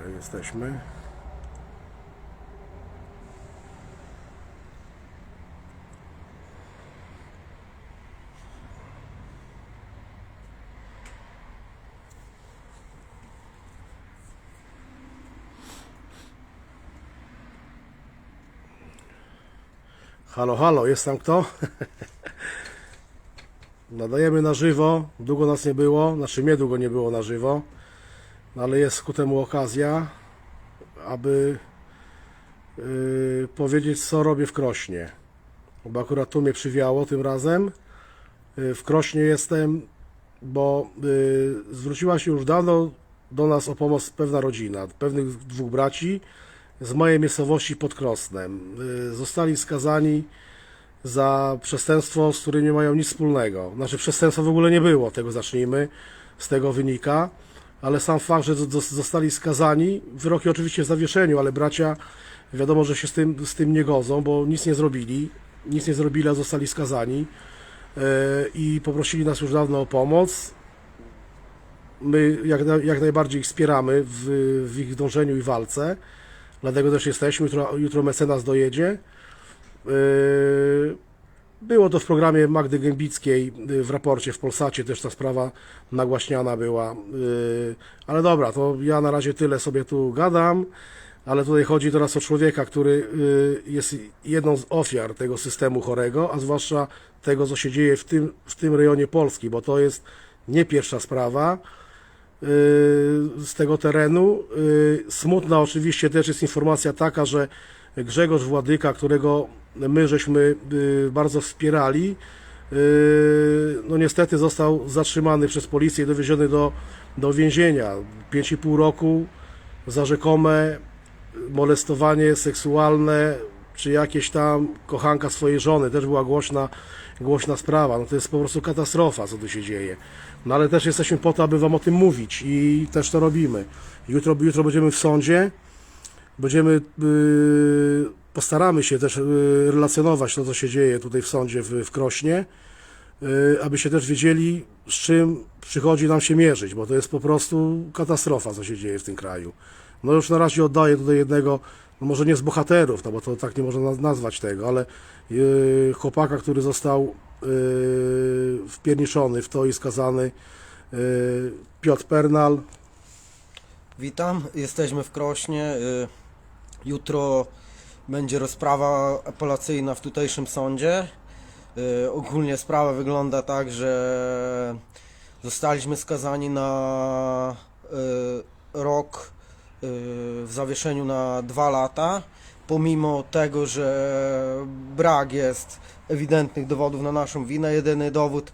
Okej, jesteśmy. Halo, halo, jest tam kto? Nadajemy na żywo. Długo nas nie było, znaczy mnie długo nie było na żywo, no ale jest ku temu okazja, aby yy, powiedzieć, co robię w Krośnie. Bo akurat tu mnie przywiało tym razem. Yy, w Krośnie jestem, bo yy, zwróciła się już dawno do nas o pomoc pewna rodzina, pewnych dwóch braci z mojej miejscowości pod Krosnem. Yy, zostali skazani za przestępstwo, z którym nie mają nic wspólnego. Znaczy przestępstwa w ogóle nie było, tego zacznijmy, z tego wynika, ale sam fakt, że zos- zostali skazani, wyroki oczywiście w zawieszeniu, ale bracia wiadomo, że się z tym, z tym nie godzą, bo nic nie zrobili, nic nie zrobili, a zostali skazani e, i poprosili nas już dawno o pomoc. My jak, jak najbardziej ich wspieramy w, w ich dążeniu i walce, dlatego też jesteśmy, jutro, jutro mecenas dojedzie. Było to w programie Magdy Gębickiej yy, w raporcie w Polsacie, też ta sprawa nagłaśniana była. Yy, Ale dobra, to ja na razie tyle sobie tu gadam, ale tutaj chodzi teraz o człowieka, który yy, jest jedną z ofiar tego systemu chorego, a zwłaszcza tego, co się dzieje w tym, w tym rejonie Polski, bo to jest nie pierwsza sprawa z tego terenu. Smutna oczywiście też jest informacja taka, że Grzegorz Władyka, którego my żeśmy yy, bardzo wspierali, yy, no niestety został zatrzymany przez policję i dowieziony do, do więzienia. 5,5 roku za rzekome molestowanie seksualne, czy jakieś tam kochanka swojej żony, też była głośna, głośna sprawa. No to jest po prostu katastrofa, co tu się dzieje. No ale też jesteśmy po to, aby Wam o tym mówić i też to robimy. Jutro, jutro będziemy w sądzie, będziemy, yy, postaramy się też yy, relacjonować to, co się dzieje tutaj w sądzie w, w Krośnie, yy, aby się też wiedzieli, z czym przychodzi nam się mierzyć, bo to jest po prostu katastrofa, co się dzieje w tym kraju. No już na razie oddaję tutaj jednego, no może nie z bohaterów, no bo to tak nie można naz- nazwać tego, ale yy, chłopaka, który został wpierniczony w to i skazany, Piotr Pernal. Witam, jesteśmy w Krośnie. y, Jutro będzie rozprawa apelacyjna w tutejszym sądzie. Y, Ogólnie sprawa wygląda tak, że zostaliśmy skazani na y, rok y, w zawieszeniu na dwa lata. Pomimo tego, że brak jest ewidentnych dowodów na naszą winę, jedyny dowód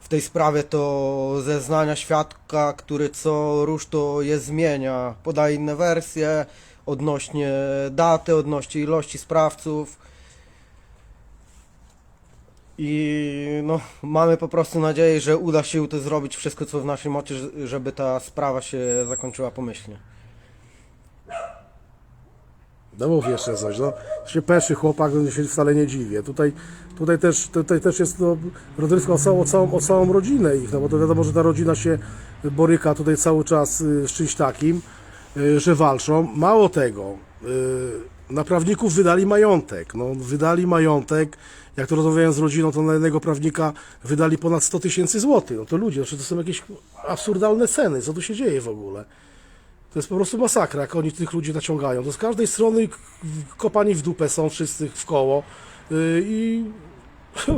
w tej sprawie to zeznania świadka, który co rusz to je zmienia. Podaje inne wersje odnośnie daty, odnośnie ilości sprawców. I no, mamy po prostu nadzieję, że uda się to zrobić wszystko co w naszej mocy, żeby ta sprawa się zakończyła pomyślnie. No mów jeszcze coś, no. Się peszy chłopak, no się wcale nie dziwię. Tutaj, tutaj, też, tutaj też jest no, rozrywka o całą, o, całą, o całą rodzinę ich, no bo to wiadomo, że ta rodzina się boryka tutaj cały czas y, z czymś takim, że walczą. Mało tego, y, na prawników wydali majątek. No, wydali majątek, jak to rozmawiałem z rodziną, to na jednego prawnika wydali ponad 100 tysięcy złotych. No to ludzie, znaczy to są jakieś absurdalne ceny, co tu się dzieje w ogóle. To jest po prostu masakra, jak oni tych ludzi naciągają. To z każdej strony kopani w dupę są wszyscy w koło yy, i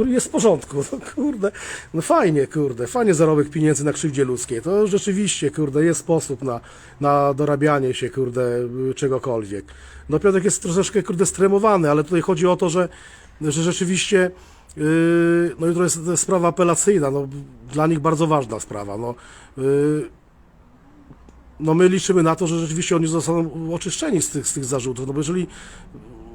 jest w porządku. No kurde, no fajnie, kurde, fajnie zarobek pieniędzy na krzywdzie ludzkiej. To rzeczywiście, kurde, jest sposób na, na dorabianie się, kurde, czegokolwiek. No Piotrek jest troszeczkę, kurde, stremowany, ale tutaj chodzi o to, że, że rzeczywiście yy, no jutro jest sprawa apelacyjna, no dla nich bardzo ważna sprawa, no. Yy, no my liczymy na to, że rzeczywiście oni zostaną oczyszczeni z tych, z tych zarzutów, no bo jeżeli,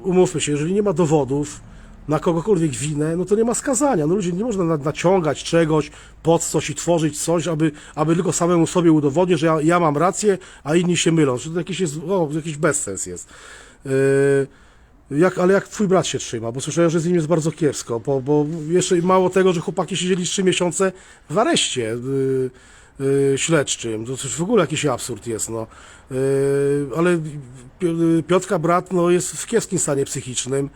umówmy się, jeżeli nie ma dowodów na kogokolwiek winę, no to nie ma skazania. No ludzie, nie można na- naciągać czegoś pod coś i tworzyć coś, aby, aby tylko samemu sobie udowodnić, że ja, ja mam rację, a inni się mylą. Że to jakiś, jest, o, jakiś bezsens jest. Yy, jak, ale jak twój brat się trzyma? Bo słyszałem, że z nim jest bardzo kiepsko, bo, bo jeszcze mało tego, że chłopaki siedzieli trzy miesiące w areszcie. Yy, y, śledczym. To w ogóle jakiś absurd jest, no. Y, ale Pi- Piotrka brat, no, jest w kiepskim stanie psychicznym.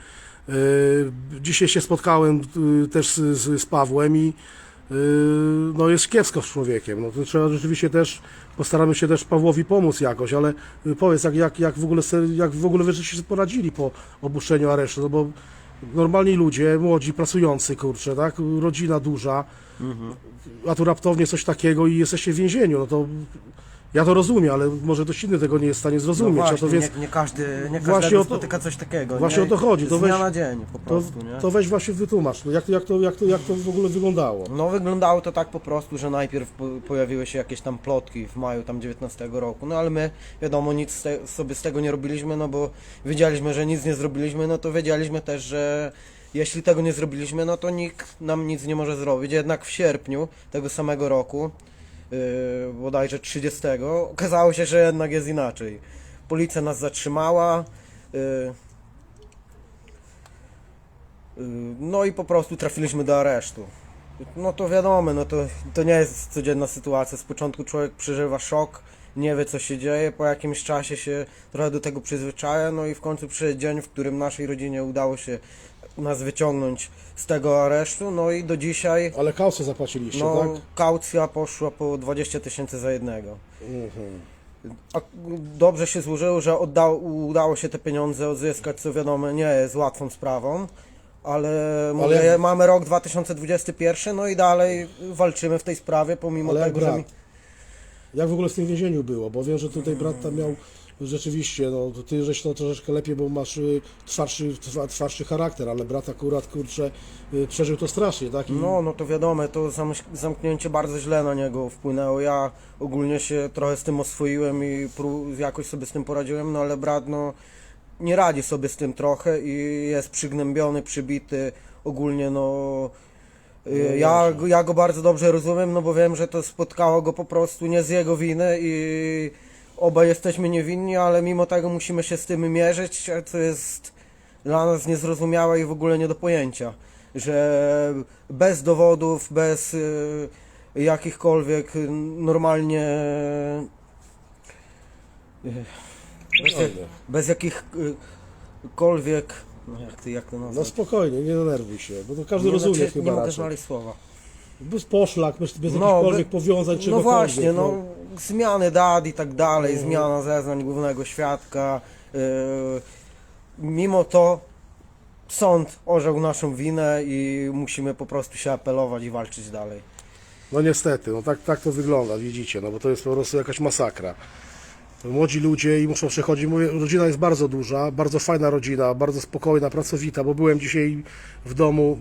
Y, Dzisiaj się spotkałem y, też z, z, Pawłem i y, no jest kiepsko z człowiekiem. No to trzeba rzeczywiście też, postaramy się też Pawłowi pomóc jakoś, ale powiedz, jak, jak, jak w ogóle, jak w ogóle wy żeście się poradzili po opuszczeniu aresztu, no bo normalni ludzie, młodzi, pracujący, kurczę, tak, rodzina duża, a tu raptownie coś takiego i jesteście w więzieniu, no to ja to rozumiem, ale może ktoś inny tego nie jest w stanie No zrozumieć, właśnie, a to więc nie, nie każdy, nie każdego o to- spotyka coś takiego. właśnie nie? o to chodzi, to Z dnia weź- na dzień po to, prostu, nie? to weź właśnie wytłumacz, no jak, to, jak, to, jak, to, jak to w ogóle wyglądało. No wyglądało to tak po prostu, że najpierw po, pojawiły się jakieś tam plotki w maju tam 19 roku, no ale my wiadomo nic z te, sobie z tego nie robiliśmy, no bo wiedzieliśmy, że nic nie zrobiliśmy, no to wiedzieliśmy też, że jeśli tego nie zrobiliśmy, no to nikt nam nic nie może zrobić. Jednak w sierpniu tego samego roku, yy, bodajże 30, okazało się, że jednak jest inaczej. Policja nas zatrzymała. Yy, yy, no i po prostu trafiliśmy do aresztu. No to wiadomo, no to, to nie jest codzienna sytuacja. Z początku człowiek przeżywa szok, nie wie co się dzieje, po jakimś czasie się trochę do tego przyzwyczaja, no i w końcu przyszedł dzień, w którym naszej rodzinie udało się nas wyciągnąć z tego aresztu, no i do dzisiaj Ale kausę zapłaciliście, no, tak? kaucja poszła po 20 tysięcy za jednego. Mhm. A dobrze się złożyło, że oddało, udało się te pieniądze odzyskać, co wiadomo nie jest łatwą sprawą, ale, mówię, jak- mamy rok 2021, no i dalej walczymy w tej sprawie, pomimo Ale jak tego, że... brat? Mi... Jak w ogóle z tym więzieniu było? Bo wiem, że tutaj brat tam miał rzeczywiście, no ty żeś to troszeczkę lepiej, bo masz y, twardszy, twa- twardszy charakter, ale brat akurat, kurczę, y, przeżył to strasznie, tak? I No, no to wiadomo, to zamknięcie bardzo źle na niego wpłynęło. Ja ogólnie się trochę z tym oswoiłem i pró- jakoś sobie z tym poradziłem, no ale brat no nie radzi sobie z tym trochę i jest przygnębiony, przybity. Ogólnie no y, No ja, go- ja go bardzo dobrze rozumiem, no bo wiem, że to spotkało go po prostu nie z jego winy i obaj jesteśmy niewinni, ale mimo tego musimy się z tym mierzyć, co jest dla nas niezrozumiałe i w ogóle nie do pojęcia, że bez dowodów, bez y, jakichkolwiek y, normalnie y, bez, bez jakichkolwiek no jak, ty, jak to No spokojnie, nie denerwuj się, bo to każdy nie, rozumie znaczy, chyba nie mogę raczej. znaleźć słowa. Bez poszlak, bez, bez No, jakichkolwiek by- powiązań, No czegokolwiek. właśnie, no zmiany dat i tak dalej, Mhm. zmiana zeznań głównego świadka. Yy, mimo to sąd orzekł naszą winę i musimy po prostu się apelować i walczyć dalej. No niestety, no tak, tak to wygląda, widzicie, no bo to jest po prostu jakaś masakra. Młodzi ludzie i muszą przechodzić, mówię, rodzina jest bardzo duża, bardzo fajna rodzina, bardzo spokojna, pracowita, bo byłem dzisiaj w domu,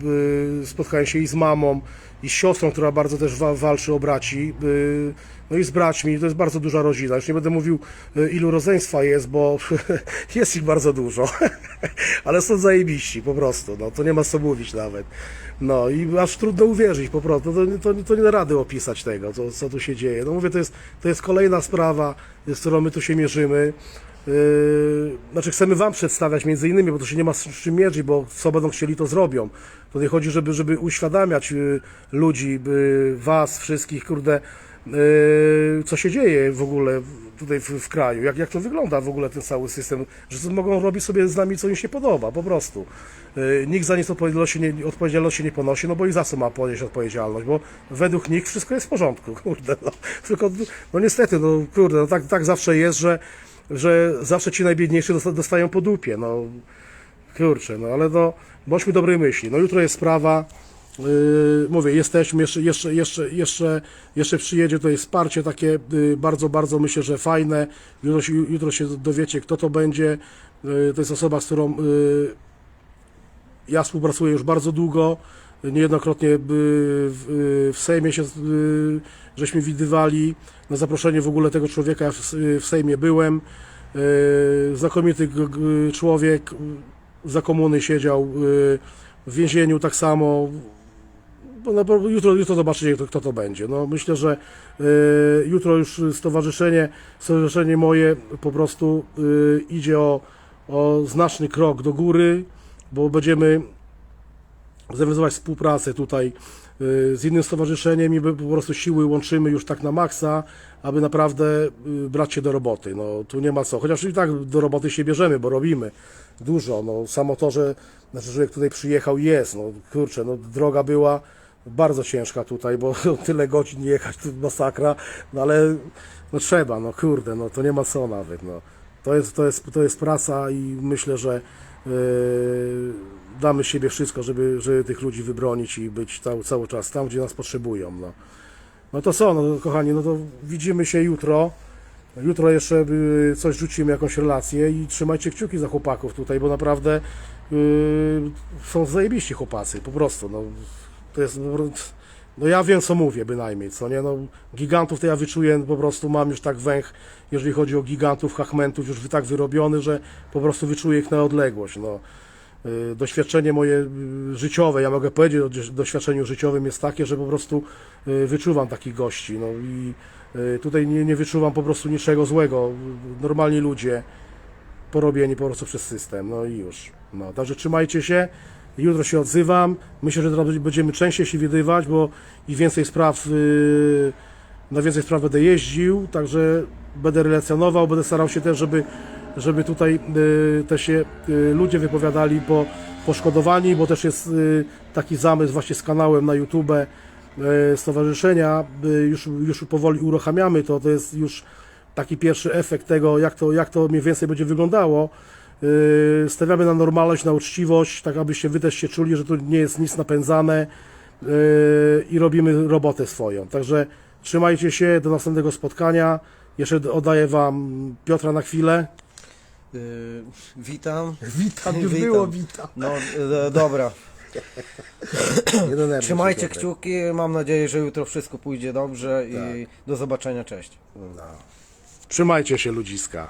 y, spotkałem się i z mamą, i z siostrą, która bardzo też wa- walczy o braci, y, no i z braćmi, to jest bardzo duża rodzina. Już nie będę mówił, y, ilu rodzeństwa jest, bo jest ich bardzo dużo, ale są zajebiści po prostu, no to nie ma co mówić nawet. No i aż trudno uwierzyć po prostu, to, to, to nie da rady opisać tego, co, co tu się dzieje. No mówię, to jest, to jest kolejna sprawa, z którą my tu się mierzymy. Yy, znaczy chcemy Wam przedstawiać między innymi, bo to się nie ma z czym mierzyć, bo co będą chcieli, to zrobią. To nie chodzi, żeby, żeby uświadamiać yy, ludzi, yy, Was, wszystkich, kurde, co się dzieje w ogóle tutaj w, w kraju, jak, jak to wygląda w ogóle ten cały system, że mogą robić sobie z nami, co im się podoba, po prostu. Yy, Nikt za nic odpowiedzialności nie, odpowiedzialności nie ponosi, no bo i za co ma ponieść odpowiedzialność, bo według nich wszystko jest w porządku, kurde, no. Tylko, no niestety, no kurde, no tak, tak zawsze jest, że że zawsze ci najbiedniejsi dosta- dostają po dupie, no. Kurczę, no ale no bądźmy dobrej myśli, no jutro jest sprawa, mówię, jesteśmy, jeszcze, jeszcze, jeszcze, jeszcze, jeszcze przyjedzie tutaj wsparcie takie yy, bardzo, bardzo myślę, że fajne, jutro się, jutro się dowiecie kto to będzie, yy, to jest osoba, z którą yy, ja współpracuję już bardzo długo, niejednokrotnie w, w Sejmie się żeśmy widywali, na zaproszenie w ogóle tego człowieka. W, w Sejmie byłem. Znakomity człowiek, za komuny siedział w więzieniu tak samo. Jutro, jutro zobaczycie, kto, kto to będzie. No, myślę, że y, jutro już stowarzyszenie, stowarzyszenie moje po prostu y, idzie o, o znaczny krok do góry, bo będziemy zorganizować współpracę tutaj y, z innym stowarzyszeniem i po prostu siły łączymy już tak na maksa, aby naprawdę y, brać się do roboty. No, tu nie ma co. Chociaż i tak do roboty się bierzemy, bo robimy dużo. No, samo to, że znaczy, człowiek tutaj przyjechał jest. No, kurczę, no, droga była bardzo ciężka tutaj, bo tyle godzin jechać, to masakra, no ale no trzeba, no kurde, no to nie ma co nawet, no. To jest, to jest, to jest praca i myślę, że yy, damy siebie wszystko, żeby, żeby tych ludzi wybronić i być cały, cały czas tam, gdzie nas potrzebują, no. No to co, no kochani, no to widzimy się jutro. Jutro jeszcze y, coś rzucimy, jakąś relację i trzymajcie kciuki za chłopaków tutaj, bo naprawdę y, są zajebiści chłopacy, po prostu, no. To jest, no ja wiem co mówię bynajmniej, co nie, no gigantów to ja wyczuję, po prostu mam już tak węch, jeżeli chodzi o gigantów, hachmentów już tak wyrobiony, że po prostu wyczuję ich na odległość, no. Y, Doświadczenie moje y, życiowe, ja mogę powiedzieć o doś- doświadczeniu życiowym jest takie, że po prostu y, wyczuwam takich gości, no i tutaj nie, nie wyczuwam po prostu niczego złego, normalni ludzie, porobieni po prostu przez system, no i już. No, także trzymajcie się, jutro się odzywam, myślę, że teraz będziemy częściej się widywać, bo i więcej spraw, yy, na więcej spraw będę jeździł, także będę relacjonował, będę starał się też, żeby, żeby tutaj yy, też się yy, ludzie wypowiadali po, poszkodowani, bo też jest taki zamysł właśnie z kanałem na YouTube stowarzyszenia, już, już powoli uruchamiamy to, to jest już taki pierwszy efekt tego, jak to, jak to mniej więcej będzie wyglądało. Yy, stawiamy na normalność, na uczciwość, tak abyście wy też się czuli, że tu nie jest nic napędzane yy, i robimy robotę swoją. Także trzymajcie się, do następnego spotkania. Jeszcze oddaję Wam Piotra na chwilę. Yy, witam. Witam, już było witam. No e, dobra. Się, Trzymajcie Piotrek. kciuki. Mam nadzieję, że jutro wszystko pójdzie dobrze i Tak. do zobaczenia. Cześć. No. Trzymajcie się ludziska.